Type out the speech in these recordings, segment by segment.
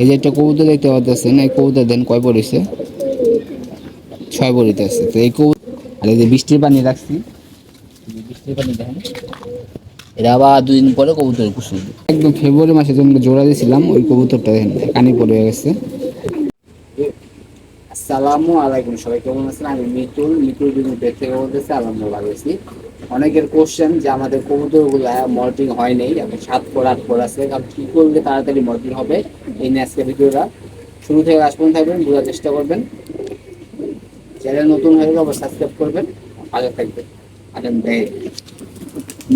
এই যে একটা কবুতর দেখতে পাচ্ছেন এই কবুতর দেন কয় পড়েছে ছয় পড়িতে আছে। তো এই কবুতর আর এই যে বৃষ্টির পানি রাখছি। বৃষ্টির পানি দেখেন। এটা আবার দুদিন পরে কবুতর কুসুম একদম ফেব্রুয়ারি মাসে যখন জোড়া দিয়েছিলাম, ওই কবুতরটা দেখেন, কানি পড়ে গেছে। আসসালামু আলাইকুম, সবাই কেমন আছেন? আমি মিতুল। মিতুল পেট থেকে বলতেছি, আলহামদুলিল্লাহ অনেকের কোশ্চেন যে আমাদের কবুতরগুলো মল্টিং হয় নাই, এখন সাত পর আট পর আছে। কারণ কি করলে তাড়াতাড়ি মল্টিং হবে? এই নিয়ে আজকে ভিডিওটা শুরু থেকে আজ পর্যন্ত থাকবেন, বোঝার চেষ্টা করবেন। চ্যানেল নতুন হয়ে গেলে আবার সাবস্ক্রাইব করবেন ভালো থাকবেন। আর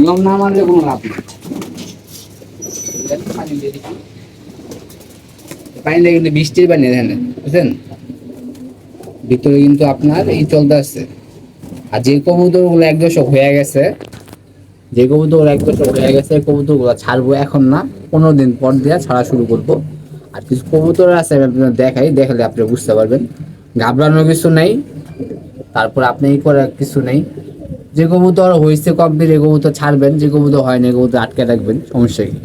নিয়ম না মানলে কোনো লাভ নেই। পানিটা কিন্তু বৃষ্টির পানি বুঝছেন ভিতরে কিন্তু আপনার এই চলতে আসছে। আর যে কবুতরগুলো এক দশক হয়ে গেছে, যে কবুতর এক দশক হয়ে গেছে কবুতরগুলো ছাড়বো এখন না, পনেরো দিন পর দিয়ে ছাড়া শুরু করব। আর কিছু কবুতর আছে, আমি আপনাদের দেখাই, দেখালে আপনি বুঝতে পারবেন। ঘাবড়ানোর কিছু নেই, তারপর আপনি ই করার কিছু নেই। যে কবুতর হয়েছে কমপ্লিট এই কবুতর ছাড়বেন, যে কবুতর হয় না এই কবুতর আটকে রাখবেন, সমস্যা কি?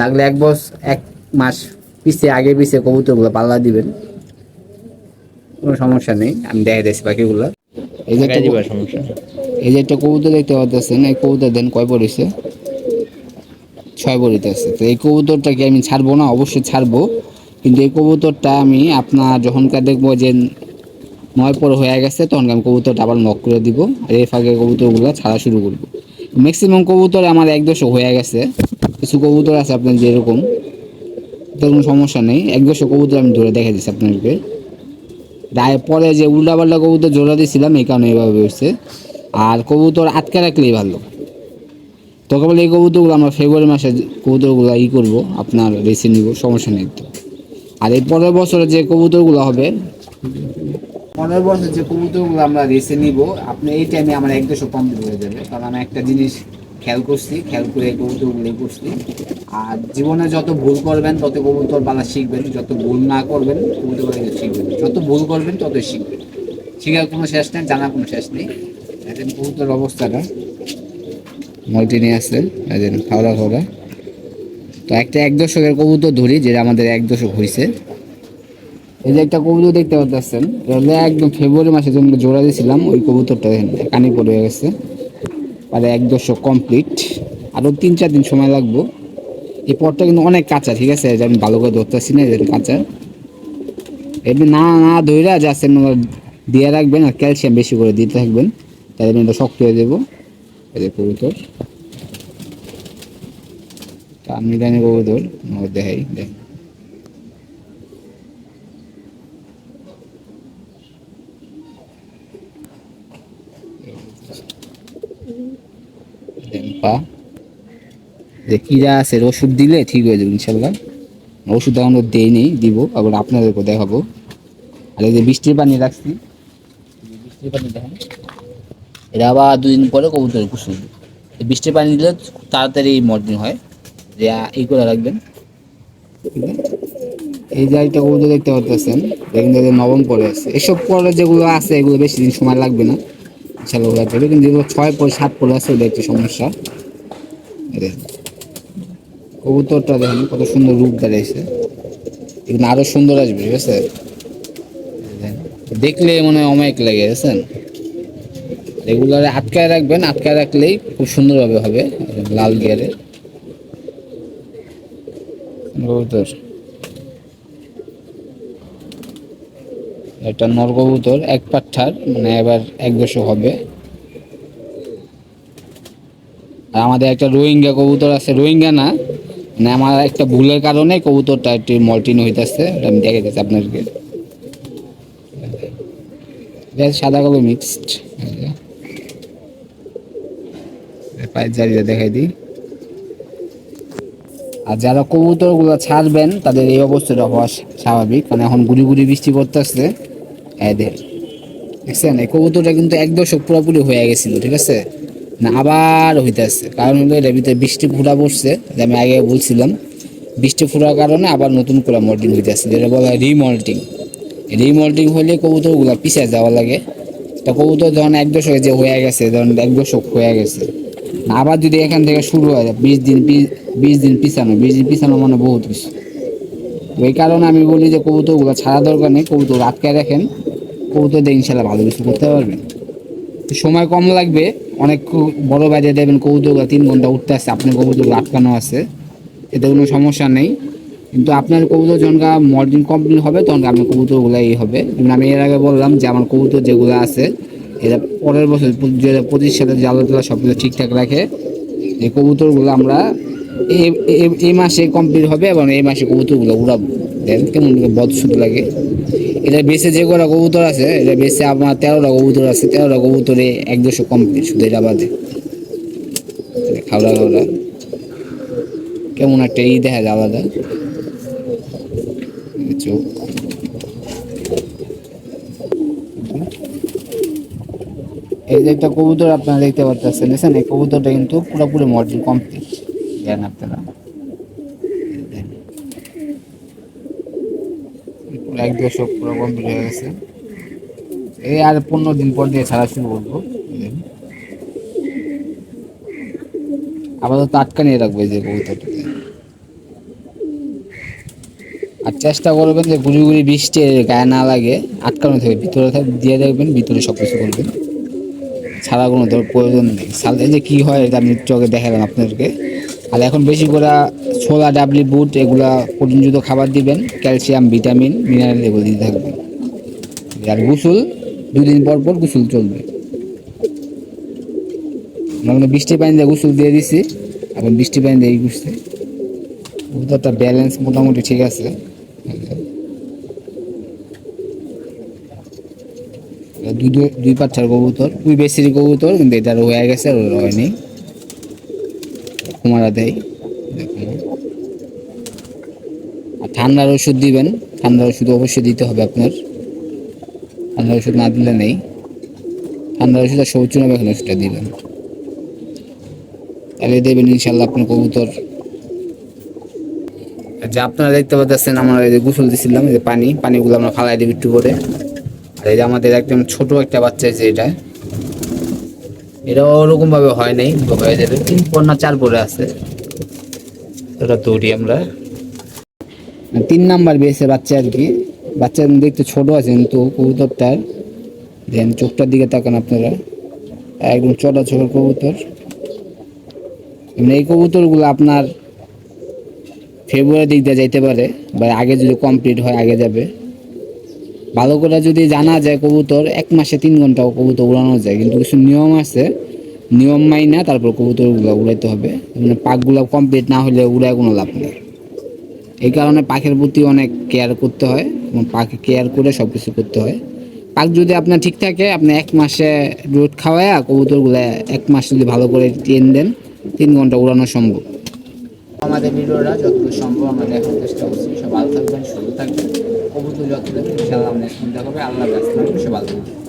লাগলে এক বস, এক মাস পিছিয়ে আগে পিছে কবুতরগুলো পাল্লা দিবেন। কোনো সমস্যা নেই, আমি দেখে দিয়েছি পাখিগুলো এই যে একটা সমস্যা এই যে একটা কবুতর দেখতে পাচ্ছেন এই কবুতর দেন কয় পড়েছে ছয় পড়িতে আছে। তো এই কবুতরটাকে আমি ছাড়বো না অবশ্যই ছাড়বো। কিন্তু এই কবুতরটা আমি আপনার যখনকার দেখব যে নয় পর হয়ে গেছে তখন আমি কবুতরটা আবার নক করে দিব আর এই ফাঁকে কবুতরগুলো ছাড়া শুরু করব। ম্যাক্সিমাম কবুতর আমার এক দশক হয়ে গেছে। কিছু কবুতর আছে আপনার যেরকম তো কোনো সমস্যা নেই। এক দশক কবুতর আমি ধরে দেখে দিচ্ছি আপনাদেরকে পরে যে উল্টাপাল্টা কবুতর জোড়া দিয়েছিলাম, এই কারণে এইভাবে হয়েছে আর কবুতর আটকে রাখলেই ভালো। তো কেবল এই কবুতরগুলো আমরা ফেব্রুয়ারি মাসে কবুতরগুলো ই করব, আপনার বেছে নিব, সমস্যা নেই তো। আর এই পরের বছরে যে কবুতরগুলো হবে, পরের বছর যে কবুতরগুলো আমরা রেসে নিব, আপনি এই টাইমে আমার এক দেড়শো কমপ্লিট হয়ে যাবে। কারণ আমি একটা জিনিস খেয়াল করছি, খেয়াল করে কবুতরগুলোই করছি আর জীবনে যত ভুল করবেন, তত কবুতর পালা শিখবেন, যত ভুল না করবেন, কবুতর পালা শিখবেন। যত ভুল করবেন, ততই শিখবেন। শিখার কোনো শেষ নেই, জানার কোনো শেষ নেই। এখন কবুতর অবস্থাটা মল্টি নিয়ে আসছে এদের খাওয়া খাওয়া তো একটা এক দশকের কবুতর ধরি, যেটা আমাদের এক দশক হয়েছে এই যে একটা কবুতর দেখতে পাচ্ছেন একদম ফেব্রুয়ারি মাসে যখন জোড়া দিয়েছিলাম, ওই কবুতরটা কানি পড়ে গেছে। আর এক দশক কমপ্লিট আরও তিন, চার দিন সময় লাগবো। এই পথটা কিন্তু অনেক কাঁচা, ঠিক আছে? যে আমি ভালো করে ধরতেছি না এদের কাঁচা। এমনি না না ধইরা যাচ্ছেন দিয়ে রাখবেন আর ক্যালসিয়াম বেশি করে দিতে থাকবেন। তাহলে এটা শক্ত হয়ে দেবো এদের যে কবুতর। আমি জানি কবুতর। দেখাই, দেখ। পা যে কিরা আছে ওষুধ দিলে ঠিক হয়ে যাবে ইনশাল্লাহ ওষুধ আমরা দেই নেই দিব, আবার আপনাদেরকে দেখাবো। আর এই যে বৃষ্টির পানি রাখছি বৃষ্টির পানি দেখেন। এটা আবার দুদিন পরে কবুতর কুসুম। বৃষ্টির পানি দিলে তাড়াতাড়ি মর্দিন হয়। যে এই করে রাখবেন? এই যে একটা কবুতর দেখতে পাচ্ছেন দেখেন নবম পরে আছে। এসব পরে যেগুলো আছে, এগুলো বেশি দিন সময় লাগবে না। ইনশাল্লাহ ওরা যাবে। কিন্তু যেগুলো ছয় পরে সাত পরে আছে ওটা একটু সমস্যা। কবুতরটা দেখেন কত সুন্দর রূপ দাঁড়িয়েছে। এখানে আরও সুন্দর আসবে, ঠিক আছে? দেখলে মনে হয় অমায়িক লাগে, বুঝছেন? রেগুলারে আটকায় রাখবেন, আটকায় রাখলেই খুব সুন্দরভাবে হবে, লাল গিয়ারে। কবুতর। একটা নর কবুতর এক পাঠার মানে এবার এক বছর হবে। আর আমাদের একটা রোহিঙ্গা কবুতর আছে, রোহিঙ্গা না মানে আমার একটা ভুলের কারণে কবুতরটা একটু মল্টিন হইতেছে, ওটা আমি দিচ্ছি আপনাদেরকে। এটা সাদা কালো মিক্সড পায়ের দেখাই দিই। আর যারা কবুতরগুলো ছাড়বেন, তাদের এই অবস্থাটা হওয়া স্বাভাবিক, কারণ এখন গুড়ি গুড়ি বৃষ্টি পড়তেছে। এদের। দেখছেন? এই কবুতরটা কিন্তু এক দশক পুরোপুরি হয়ে গেছিল, ঠিক আছে? না, আবার হইতেছে। কারণ হলো, এটার ভিতরে বৃষ্টি ফুটা পড়ছে যে আমি আগে বলছিলাম। বৃষ্টি ফুটার কারণে আবার নতুন করে মল্টিং হইতেছে, যেটা বলা হয় রিমল্টিং রিমল্টিং হলে কবুতরগুলো পিছিয়ে যাওয়া লাগে। তা কবুতর যখন এক দশক যে হয়ে গেছে যখন এক দশক হয়ে গেছে। আবার যদি এখান থেকে শুরু হয়, বিশ দিন বিশ দিন পিছানো, বিশ দিন পিছানো মানে বহুত কিছু। ওই কারণে আমি বলি যে কবুতরগুলো ছাড়া দরকার নেই, কবুতর আটকায় রাখেন। কবুতর দিয়ে ইনশাল্লাহ ভালো কিছু করতে পারবেন সময় কম লাগবে, অনেক বড় বাইরে দেবেন কবুতরগুলো তিন ঘণ্টা উঠতে আসছে, আপনার কবুতরগুলো আটকানো আছে এতে কোনো সমস্যা নেই। কিন্তু আপনার কবুতর যখন মর্নিং কমপ্লিট হবে, তখন আপনার কবুতরগুলো এই হবে। যেমন আমি এর আগে বললাম যে আমার কবুতর যেগুলো আছে, এরা পরের বছর দু হাজার পঁচিশ সালে যে তালা সব কিছু ঠিকঠাক রাখে। এই কবুতরগুলো আমরা এই মাসে কমপ্লিট হবে এবং এই মাসে কবুতরগুলো উড়াবো। দেন, কেমন বদশুদ লাগে। এটা বেসে যে কটা কবুতর আছে, এটা বেসে আমার তেরোটা কবুতর আছে, তেরোটা কবুতরে এক দুশো কমপ্লিট শুধু এটা বাদে। খাওয়া খাওয়া কেমন একটা ই দেখা যায় আলাদা। চোখ। এই যে একটা কবুতর আপনারা দেখতে পাচ্ছেন দেখছেন? এই কবুতরটা কিন্তু পুরোপুরি মডেল কমপ্লিট জ্ঞান আপনারা এই দেখেন। পুরো এক দশক পুরো কমপ্লিট হয়ে গেছে। এই আর পনেরো দিন পর দিয়ে ছাড়া শুরু করব। আপাতত আটকা নিয়ে রাখব যে কবুতরটাকে আর চেষ্টা করবেন যে ঘুরি ঘুরি বৃষ্টি গায়ে না লাগে, আটকানো থেকে ভিতরে থাক- দিয়ে দেখবেন ভিতরে সব কিছু করবেন। ছাড়া কোনো প্রয়োজন নেই। সালে যে কী হয় এটা আমি আগে দেখালাম আপনাদেরকে। আর এখন বেশি করে ছোলা, ডাবলি, বুট এগুলা প্রোটিনযুক্ত খাবার দিবেন। ক্যালসিয়াম, ভিটামিন মিনারেল এগুলো দিতে থাকবেন। আর গোসল, দুদিন পর পর গোসল চলবে। আমরা বৃষ্টি পানি দিয়ে গোসল দিয়ে দিছি, এখন বৃষ্টি পানি দিয়ে গুছছে একটা ব্যালেন্স মোটামুটি ঠিক আছে। দুই দুই- কবুতর, দুই বেশির কবুতর, কিন্তু এটা হয়ে গেছে আর হয়নি। কুমারা দেয়। ঠান্ডার ওষুধ দিবেন। ঠান্ডার ওষুধ অবশ্যই দিতে হবে আপনার। ঠান্ডার ওষুধ না দিলে নেই। ঠান্ডার ওষুধ আর শৌচনা এখন ওষুধটা দিবেন। তাহলে দেবেন ইনশাল্লাহ আপনার কবুতর। যে আপনারা দেখতে পাচ্ছেন, আমরা এই যে গোসল দিছিলাম, এই যে পানি। পানিগুলো আমরা ফালাই দিই একটু করে আর এই যে আমাদের একদম ছোট একটা বাচ্চা আছে এটা। এটা ওরকম ভাবে হয় নাই হয়ে যাবে। তিন পর না চার পরে আছে। এটা দৌড়ি আমরা। তিন নাম্বার বেসে বাচ্চা আর কি। বাচ্চা দেখতে ছোট আছে কিন্তু কবুতরটার দেন চোখটার দিকে তাকান আপনারা। একদম চটা ছোট কবুতর। এমনি এই কবুতরগুলো আপনার ফেব্রুয়ারি দিক দিয়ে যাইতে পারে বা আগে যদি কমপ্লিট হয় আগে যাবে। ভালো করে যদি জানা যায় কবুতর, এক মাসে তিন ঘণ্টা কবুতর উড়ানো যায়। কিন্তু কিছু নিয়ম আছে। নিয়ম মাই না, তারপর কবুতরগুলো উড়াইতে হবে। মানে পাকগুলো কমপ্লিট না হলে উড়ায় কোনো লাভ নেই। এই কারণে পাখির প্রতি অনেক কেয়ার করতে হয় এবং পাখি কেয়ার করে সব কিছু করতে হয়। পাক যদি আপনার ঠিক থাকে, আপনি এক মাসে রোদ খাওয়ায়া কবুতরগুলো এক মাস যদি ভালো করে ট্রেন দেন, তিন ঘণ্টা উড়ানো সম্ভব। আমাদের ভিডিওটা যতদূর সম্ভব আমরা দেখার চেষ্টা করছি। সব ভালো থাকবেন, সুস্থ থাকবেন। কবুতর যত দেবেন ইনশাআল্লাহ আমরা দেখা হবে আল্লাহ ব্যস্ত সব ভালো